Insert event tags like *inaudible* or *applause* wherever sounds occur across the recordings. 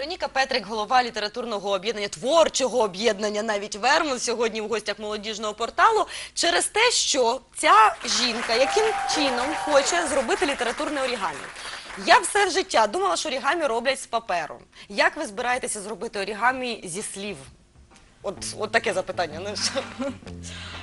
Вероніка Петрик, голова літературного об'єднання, творчого об'єднання, навіть Вермут, сьогодні в гостях молодіжного порталу, через те, що ця жінка яким чином хоче зробити літературне орігамі. Я все життя думала, що орігамі роблять з паперу. Як ви збираєтеся зробити орігамі зі слів? От, от таке запитання. Ну?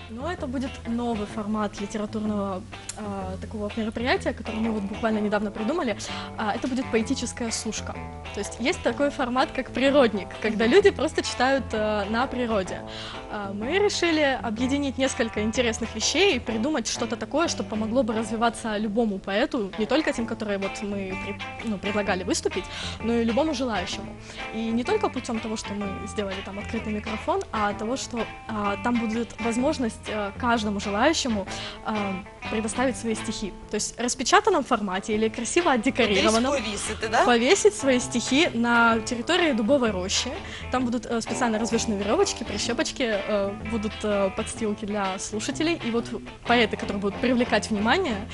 Но это будет новый формат литературного а, такого мероприятия, которое мы вот буквально недавно придумали. А, это будет поэтическая сушка. То есть есть такой формат, как природник, когда люди просто читают а, на природе. А, мы решили объединить несколько интересных вещей и придумать что-то такое, что помогло бы развиваться любому поэту, не только тем, которые вот мы ну, предлагали выступить, но и любому желающему. И не только путем того, что мы сделали там открытый микрофон, а того, что а, там будет возможность а, каждому желающему а, предоставить свои стихи. То есть в распечатанном формате или красиво отдекорированном повісити, да? повесить свои стихи на территории дубовой рощи. Там будут э, специально развешены веревочки, прищепочки, э, будут э, подстилки для слушателей. И вот поэты, которые будут привлекать внимание,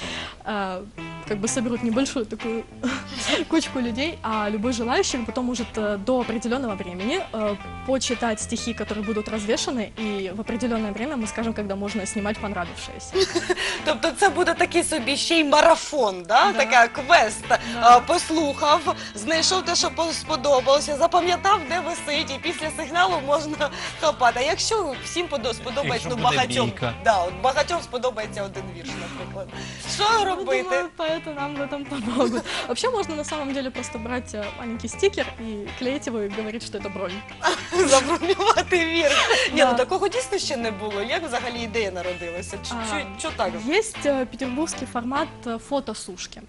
э, как бы соберут небольшую такую *laughs* кучку людей, а любой желающий потом может э, до определенного времени э, почитать стихи, которые будут развешаны, и в определенное время мы скажем, когда можно снимать понравившееся. *laughs* Тобто це буде такий собі ще й марафон, да? Да. така квест. А, послухав, знайшов те, що по- сподобалося, запам'ятав, де висить, і після сигналу можна *laughs* хапати. А якщо всім подо- сподобається, Якщо ну буде багатьом, бійка. да, от багатьом сподобається один вірш, наприклад. Що Ну, робити? думаю, поэты нам в этом помогут. Вообще можно на самом деле просто брать э, маленький стикер и клеить его и говорить, что это бронь. *laughs* Забронювати вірш. Ні, Да. ну такого дійсно ще не було. Як взагалі ідея народилася? Чи, А, чи, що так? Есть э, петербургский формат э, фотосушки.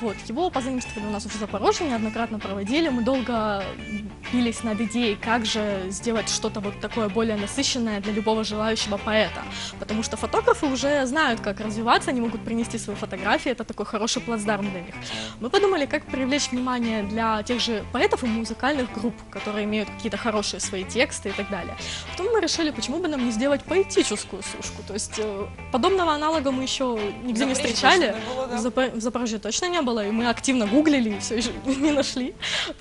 Вот, его позаимствовали у нас уже в Запорожье, неоднократно проводили. Мы долго бились над идеей, как же сделать что-то вот такое более насыщенное для любого желающего поэта. Потому что фотографы уже знают, как развиваться, они могут принести свои фотографии, это такой хороший плацдарм для них. Мы подумали, как привлечь внимание для тех же поэтов и музыкальных групп, которые имеют какие-то хорошие свои тексты и так далее. Потом мы решили, почему бы нам не сделать поэтическую сушку. То есть э, подобного аналога мы еще нигде не встречали. було, да? В Запо- в Запорожье точно не было, и мы активно гуглили и все еще *laughs* не нашли.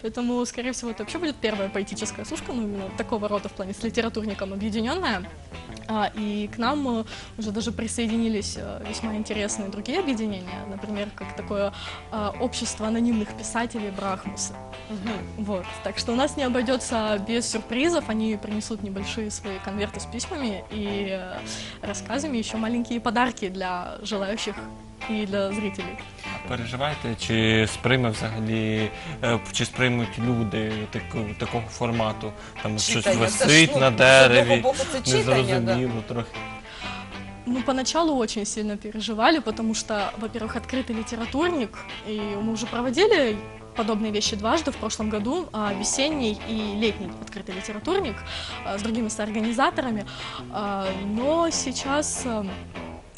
Поэтому, скорее всего, это вообще будет первая поэтическая сушка, ну именно такого рода в плане с литературником объединенная. А, и к нам э, уже даже присоединились э, весьма интересные другие объединения, например, как такое э, общество анонимных писателей Брахмусы. Мгм. Вот. Так что у нас не обойдется без сюрпризов. Они принесут небольшие свои конверты с письмами и э, рассказами, еще маленькие подарки для желающих и для зрителей. Переживаєте, чи сприйме взагалі, е, чи сприймуть люди таку, такого формату? Там щось Читання. Це ж, висить ну, на з одного дереві, боку, це читання, да. незрозуміло трохи. Мы поначалу очень сильно переживали, потому что, во-первых, открытый литературник, и мы уже проводили подобные вещи дважды в прошлом году, а, весенний и летний открытый литературник а, с другими соорганизаторами, А, но сейчас а,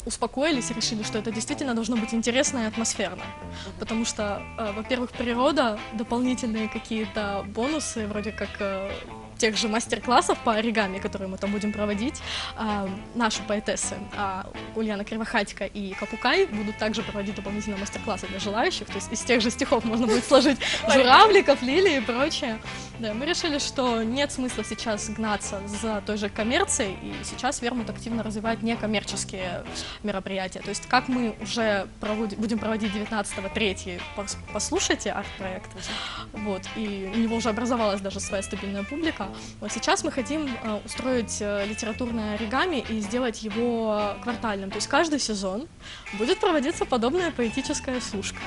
успокоились и решили, что это действительно должно быть интересно и атмосферно, потому что, а, во-первых, природа, дополнительные какие-то бонусы, вроде как а, тех же мастер-классов по оригами, которые мы там будем проводить, а, наши поэтессы а, Ульяна Кривохатько и Капукай будут также проводить дополнительные мастер-классы для желающих. То есть из тех же стихов можно будет сложить *laughs* журавликов, лилии и прочее. Да, мы решили, что нет смысла сейчас гнаться за той же коммерцией, и сейчас Вермут активно развивает некоммерческие мероприятия. То есть как мы уже проводим, будем проводить 19-го третий пос- «Послушайте» арт-проект, вот, и у него уже образовалась даже своя стабильная публика. Вот сейчас мы хотим э, устроить э, литературное оригами и сделать его квартальным. То есть каждый сезон будет проводиться подобная поэтическая сушка.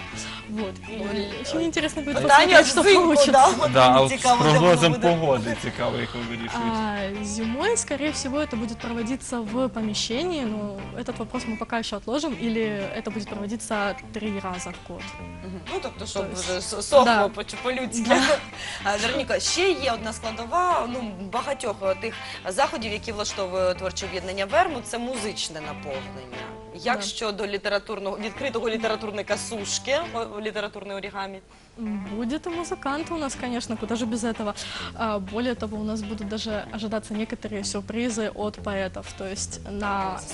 Вот. И очень интересно будет Питання посмотреть, что взимку, получится. да? От Да, а мені от з цікаво, де воно прогнозом буде. погоди цікаво, як ви вирішуєте. А зимой, скорее всего, это будет проводиться в помещении, но этот вопрос мы пока еще отложим, или это будет проводиться три раза в год. Мгм. Ну, тобто, щоб Тобто, вже с- сохло да. по- по-людськи. *laughs* А, Вероніка, ще є одна складова ну, багатьох е, тих заходів, які влаштовує творче об'єднання Верму, це музичне наповнення. Як щодо літературного відкритого літературника сушки, літературне орігамі? Будет и музыканты у нас, конечно, куда же без этого. А, более того, у нас будут даже ожидаться некоторые сюрпризы от поэтов. То есть на. *laughs*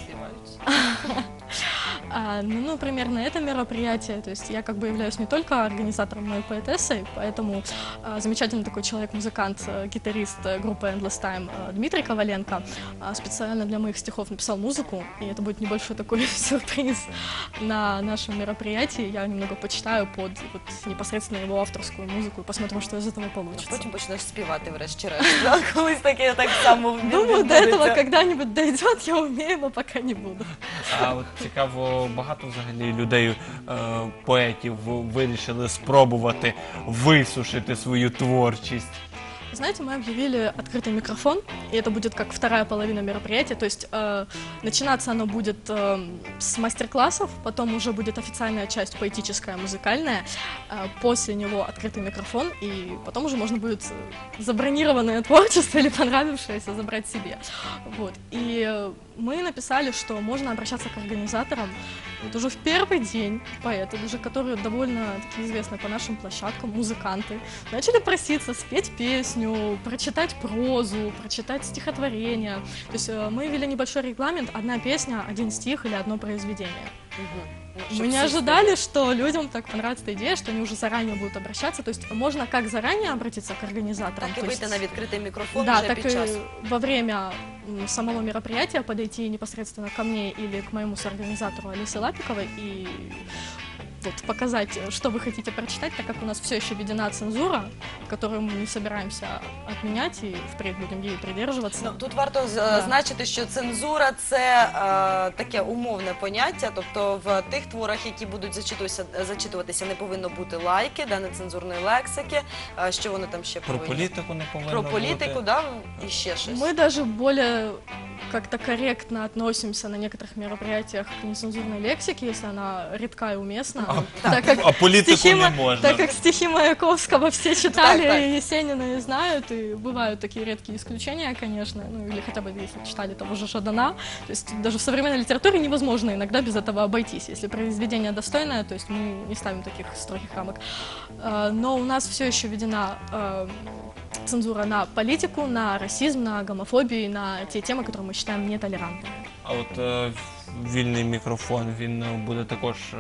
А, ну, например, на это мероприятие, то есть я как бы являюсь не только организатором, но и поэтессой, поэтому а, замечательный такой человек-музыкант, э, гитарист э, группы Endless Time э, Дмитрий Коваленко специально для моих стихов написал музыку, и это будет небольшой такой *laughs* сюрприз на нашем мероприятии. Я немного почитаю под вот, непосредственно его авторскую музыку и посмотрим, что из этого получится. Потім почнеш співати врешті-решт. да? *laughs* Колись таке так само Думаю, до відбудеться. этого когда-нибудь дойдет, я умею, но пока не буду. А от цікаво, багато взагалі людей, е, поетів вирішили спробувати висушити свою творчість. Знаете, мы объявили открытый микрофон, и это будет как вторая половина мероприятия, то есть э, начинаться оно будет э, с мастер-классов, потом уже будет официальная часть поэтическая, музыкальная, э, после него открытый микрофон, и потом уже можно будет забронированное *laughs* творчество или понравившееся забрать себе. Вот. И э, мы написали, что можно обращаться к организаторам. Вот уже в первый день поэты, даже которые довольно таки известны по нашим площадкам, музыканты, начали проситься спеть песню, прочитать прозу, прочитать стихотворение. То есть э, мы ввели небольшой регламент, одна песня, один стих или одно произведение. Мгм. Мы не ожидали, что людям так понравится эта идея, что они уже заранее будут обращаться. То есть можно как заранее обратиться к организаторам, Так и выйти на открытый микрофон да, уже так під и во время м, самого мероприятия подойти непосредственно ко мне или к моему соорганизатору Алисе Лапиковой и вот, показать, что вы хотите прочитать, так как у нас все еще введена цензура, которую мы не собираемся отменять и впредь будем ей придерживаться. Ну, тут варто з- Да. зазначити, що цензура це е, таке умовне поняття. Тобто в тих творах, які будуть зачитуватися, зачитуватися, не повинно бути лайки, да, нецензурної лексики. Е, що вони там ще Про повинні? політику не повинно Про політику, бути. да, і ще щось. Мы даже более как-то корректно относимся на некоторых мероприятиях к нецензурной лексике, если она редка и уместна. *laughs* так как А політику стихи не Ма- можна. Так как стихи Маяковского все читали Так, так. и Есенина и знают, и бывают такие редкие исключения, конечно, ну или хотя бы если читали того же Шадана, то есть даже в современной литературе невозможно иногда без этого обойтись. Если произведение достойное, то есть мы не ставим таких строгих рамок. Э, Но у нас все еще введена э, цензура на политику, на расизм, на гомофобию, на те темы, которые мы считаем нетолерантными. А от е, вільний мікрофон, він е, буде також е,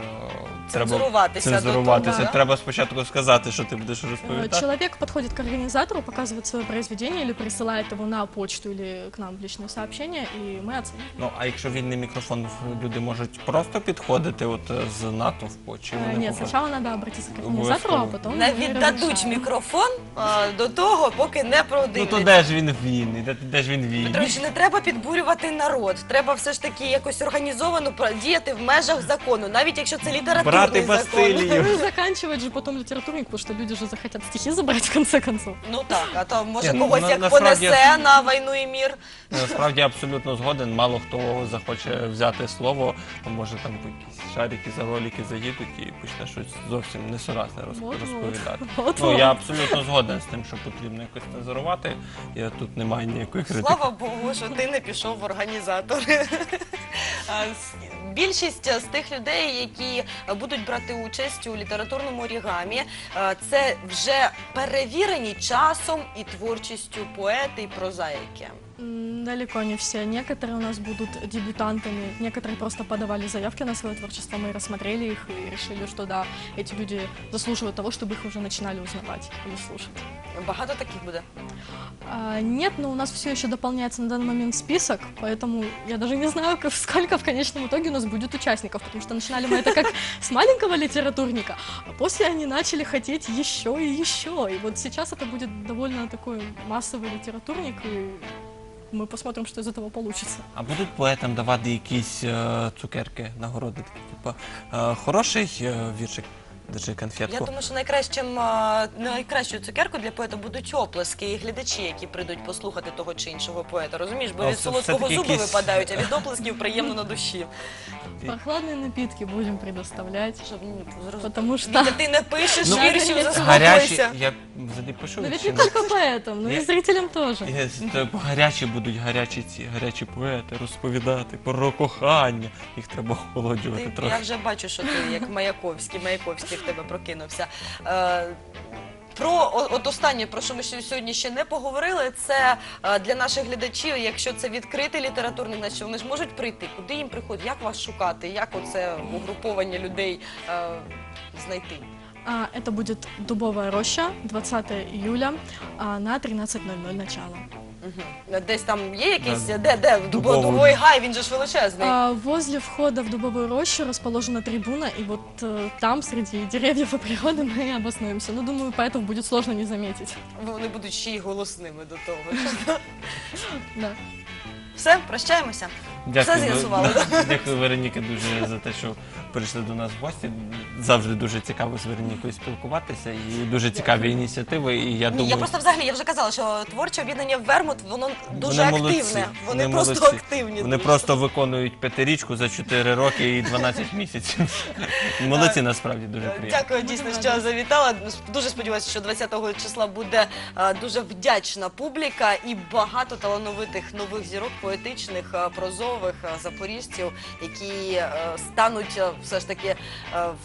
Цензуруватися треба до цензуруватися. того, да? Треба спочатку сказати, що ти будеш Э, розповідати. Человек подходит к организатору, показывает свое произведение или присылает его на почту или к нам в личное сообщение, и мы оценим. Ну а якщо вільний мікрофон, люди можуть просто підходити от е, з натовпу, чи Э, вони Нет, повинні? сначала надо обратиться к организатору, а Обов'язково. потом Не мы віддадуть решаем. мікрофон е, до того, поки не Ну продивляться. то де ж він вільний? Де, де ж він вільний? Петрович, не треба підбурювати народ. Треба все ж таки якось організовано про- діяти в межах закону, навіть якщо це літературний Брати закон. Бастилію. Ну, заканчивать же потом литературник, потому что люди же захотят стихи забрать в конце концов. Ну так, а то може Ні, ну, когось на- як насправді- понесе на війну і мір. Насправді абсолютно згоден. Мало хто захоче взяти слово, а може там якісь шарики за ролики заїдуть і почне щось зовсім несуразне роз- Вот-вот. розповідати. Вот Ну я абсолютно згоден з тим, що потрібно якось цензурувати. Я тут немає ніякої критики. Слава Богу, що ти не пішов в організатори. А, *laughs* Більшість з тих людей, які будуть брати участь у літературному орігамі, е, це вже перевірені часом і творчістю поети і прозаїки. М, Далеко не все. Некоторые у нас будут дебютантами, некоторые просто подавали заявки на свое творчество, мы рассмотрели их и решили, что да, эти люди заслуживают того, чтобы их уже начинали узнавать или слушать. Багато таких буде. А, нет, но у нас все еще дополняется на данный момент список, поэтому я даже не знаю, как- сколько в конечном итоге у нас будет участников, потому что начинали мы это как *laughs* с маленького литературника, а после они начали хотеть еще и еще. И вот сейчас это будет довольно такой массовый литературник, и мы посмотрим, что из этого получится. А будуть поетам давати якісь е, цукерки, нагороди, такі, типу, е, хороший е, віршик, держи Я конфетку. думаю, що найкращим а, найкращою цукеркою для поета будуть оплески і глядачі, які прийдуть послухати того чи іншого поета. Розумієш, бо А від все- солодкого все-таки зуби якісь- випадають, а від *laughs* оплесків приємно на душі. І- Прохладные напитки будем предоставлять, Щоб ну, зрозуміти. потому что... Вітя, ти не пишеш Ну, віршів, гарячі- Гарячі, заспокойся. я взагалі пишу. Но ведь не только поэтам, но Я- и зрителям тоже. Є, то гарячі будуть гарячі ці гарячі поети розповідати про кохання. Їх треба охолоджувати Ти, трохи. я вже бачу, що ти як Маяковський, Маяковський в тебе прокинувся. Е, Про о- от останнє, про що ми ще сьогодні ще не поговорили, це е, для наших глядачів, якщо це відкритий літературний, значить вони ж можуть прийти. Куди їм приходять? Як вас шукати? Як оце угруповання людей е, знайти? А, это будет Дубовая роща, 20 июля а, на 13.00 начало. Угу. Десь там є якийсь, Да, де, де Дубовий. Дубовий гай, він же ж величезний. А, возле входа в Дубовую рощу расположена трибуна, и вот э, там, среди деревьев и природы, мы обоснуемся. Ну, думаю, поэтому будет сложно не заметить. Вони будуть ще й голосними до того. *laughs* Да. Все, прощаємося. Все з'ясували? *laughs* Дякую, Вероніка, дуже за те, що прийшли до нас в гості. Завжди дуже цікаво з Веронікою спілкуватися і дуже цікаві ініціативи. І я Ні, думаю, я просто взагалі я вже казала, що творче об'єднання Вермут воно дуже вони молодці, активне. Вони, вони просто молодці. активні. Вони дуже. просто виконують п'ятирічку за 4 роки і 12 місяців. *laughs* Молодці, насправді дуже приємно. Дякую дійсно, що завітала. Дуже сподіваюся, що 20-го числа буде е, дуже вдячна публіка і багато талановитих нових зірок, поетичних, е, прозових е, запоріжців, які е, стануть е, все ж таки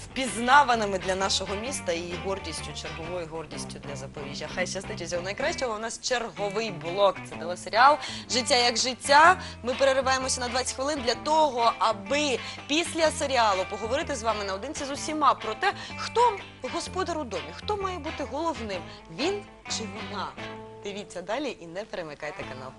впізнаваними для нашого міста і гордістю, черговою гордістю для Запоріжжя. Хай щастить усього найкращого. У нас черговий блок. Це телесеріал Життя як життя. Ми перериваємося на 20 хвилин для того, аби після серіалу поговорити з вами наодинці з усіма про те, хто господар у домі, хто має бути головним, він чи вона. Дивіться далі і не перемикайте канал.